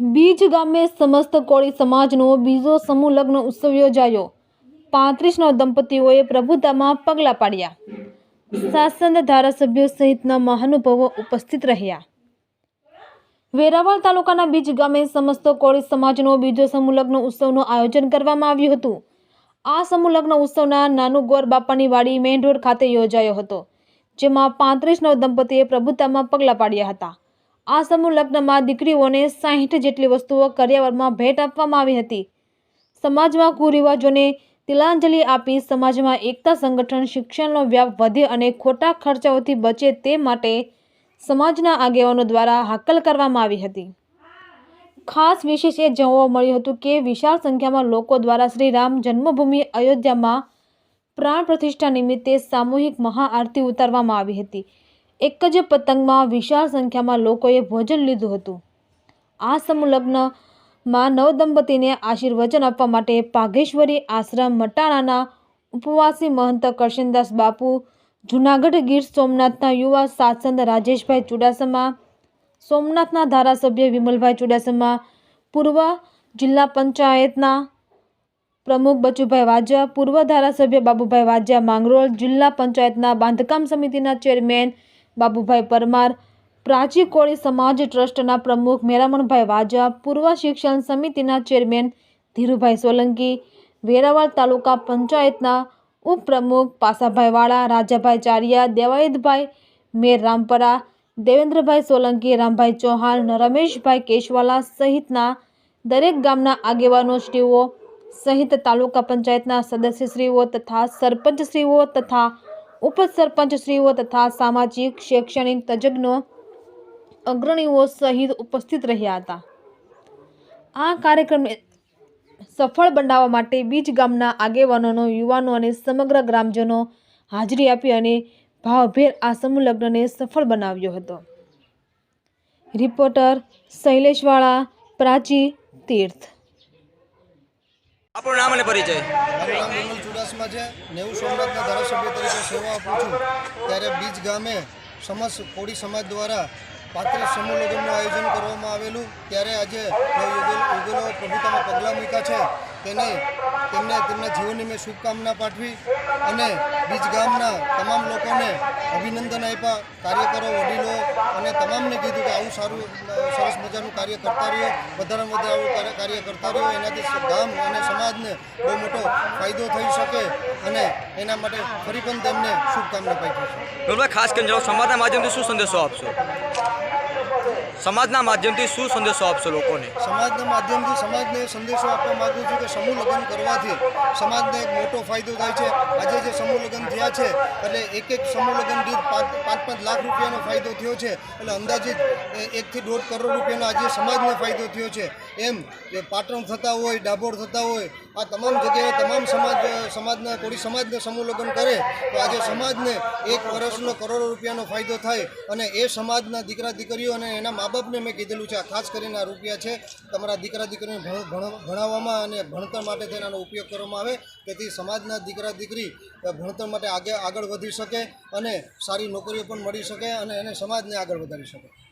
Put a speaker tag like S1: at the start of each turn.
S1: બીજ ગામે સમસ્ત કોળી સમાજનો બીજો સમૂહ લગ્ન ઉત્સવ યોજાયો. પાંત્રીસના દંપતીઓએ પ્રભુતામાં પગલાં પાડ્યા. શાસન ધારાસભ્યો સહિતના મહાનુભાવો ઉપસ્થિત રહ્યા. વેરાવળ તાલુકાના બીજ ગામે સમસ્ત કોળી સમાજનો બીજો સમૂહ લગ્ન ઉત્સવનું આયોજન કરવામાં આવ્યું હતું. આ સમૂહ લગ્ન ઉત્સવના નાનુગોર બાપાની વાડી મેન રોડ ખાતે યોજાયો હતો, જેમાં પાંત્રીસ નવ દંપતીએ પ્રભુતામાં પગલાં પાડ્યા હતા. આ સમૂહ લગ્નમાં દીકરીઓને સાહીઠ જેટલી વસ્તુઓ કરિયાવરમાં ભેટ આપવામાં આવી હતી. સમાજમાં કુરિવાજોને તિલાંજલિ આપી સમાજમાં એકતા સંગઠન, શિક્ષણનો વ્યાપ વધે અને ખોટા ખર્ચાઓથી બચે તે માટે સમાજના આગેવાનો દ્વારા હાકલ કરવામાં આવી હતી. ખાસ વિશેષ એ જોવા મળ્યું હતું કે વિશાળ સંખ્યામાં લોકો દ્વારા શ્રીરામ જન્મભૂમિ અયોધ્યામાં પ્રાણ પ્રતિષ્ઠા નિમિત્તે સામૂહિક મહાઆરતી ઉતારવામાં આવી હતી. એક જ પતંગમાં વિશાળ સંખ્યામાં લોકોએ ભોજન લીધું હતું. આ સમૂહ નવદંપતીને આશીર્વચન આપવા માટે પાઘેશ્વરી આશ્રમ મટાણાના ઉપવાસી મહંત કરશનદાસ બાપુ, જૂનાગઢ ગીર સોમનાથના યુવા સાસંદ રાજેશભાઈ ચુડાસમા, સોમનાથના ધારાસભ્ય વિમલભાઈ ચુડાસમા, પૂર્વ જિલ્લા પંચાયતના પ્રમુખ બચુભાઈ વાજા, પૂર્વ ધારાસભ્ય બાબુભાઈ વાજા માંગરોળ, જિલ્લા પંચાયતના બાંધકામ સમિતિના ચેરમેન બાબુભાઈ પરમાર, પ્રાચી કોળી સમાજ ટ્રસ્ટના પ્રમુખ મેરામણભાઈ વાજા, પૂર્વ શિક્ષણ સમિતિના ચેરમેન ધીરુભાઈ સોલંકી, વેરાવળ તાલુકા પંચાયતના ઉપપ્રમુખ પાસાભાઈ વાળા, રાજાભાઈ ચારિયા, દેવાયતભાઈ મેર રામપરા દેવેન્દ્રભાઈ સોલંકી, રામભાઈ ચૌહાણ, રમેશભાઈ કેશવાલા સહિતના દરેક ગામના આગેવાનો શ્રીઓ, સહિત તાલુકા પંચાયતના સદસ્યશ્રીઓ તથા સરપંચશ્રીઓ તથા ઉપસરપંચશ્રીઓ તથા સામાજિક, શૈક્ષણિક તજજ્ઞો અગ્રણીઓ સહિત ઉપસ્થિત રહ્યા હતા. આ કાર્યક્રમને સફળ બનાવવા માટે બીજ ગામના આગેવાનોનો, યુવાનો અને સમગ્ર ગ્રામજનો હાજરી આપી અને ભાવભેર આ સમૂહ લગ્નને સફળ બનાવ્યો હતો. રિપોર્ટર શૈલેષવાળા, પ્રાચી તીર્થ
S2: આપણું નામ અને પરિચય.
S3: ચુડાસમા છે. નેવું સોમનાથના ધારાસભ્ય તરીકે સેવા આપું છું. ત્યારે બીજ ગામે સમસ્ત કોળી સમાજ દ્વારા પાંત્રીસ સમૂહ લગ્નનું આયોજન કરવામાં આવેલું. ત્યારે આજે યુગલો પ્રભુતામાં પગલાં મૂક્યા છે. તેને તેમને તેમના જીવનની મેં શુભકામના પાઠવી અને બીજ ગામના તમામ લોકોને અભિનંદન આપ્યા કાર્યકરો, વડીલો અને તમામને કીધું કે આવું સારું, સરસ મજાનું કાર્ય કરતા રહ્યો. વધારેમાં વધારે આવું કાર્ય- કરતા રહ્યો. એનાથી ગામ અને સમાજને બહુ મોટો ફાયદો થઈ શકે અને એના માટે ફરી પણ તેમને શુભકામના પાઠવી છે.
S2: ખાસ કરીને સમાજના માધ્યમથી શું સંદેશો આપશો? સમાજના માધ્યમથી શું સંદેશો આપશો લોકોને?
S3: સમાજના માધ્યમથી સમાજને સંદેશો આપવા માગું છું કે સમૂહ લગ્ન કરવાથી સમાજને એક મોટો ફાયદો થાય છે. આજે જે સમૂહ લગ્ન થયા છે, એટલે એક એક સમૂહ લગ્ન દીઠ પાંચ પાંચ લાખ રૂપિયાનો ફાયદો થયો છે. એટલે અંદાજિત એકથી દોઢ કરોડ રૂપિયાનો આજે સમાજને ફાયદો થયો છે. એમ કે પાટણ થતા હોય, ડાભોર થતા હોય, આ તમામ જગ્યાએ તમામ સમાજ, સમાજના, કોળી સમાજને સમૂહ લગ્ન કરે, તો આજે સમાજને એક વર્ષનો કરોડો રૂપિયાનો ફાયદો થાય અને એ સમાજના દીકરા દીકરીઓ અને એના મા મેં કીધેલું છે, આ ખાસ કરીને આ રૂપિયા છે, તમારા દીકરા દીકરીને ભણ- ભણ- ભણાવવામાં અને ભણતર માટે તેનાનો ઉપયોગ કરવામાં આવે, તેથી સમાજના દીકરા દીકરી ભણતર માટે આગળ આગળ વધી શકે અને સારી નોકરીઓ પણ મળી શકે અને એને સમાજને આગળ વધારી શકે.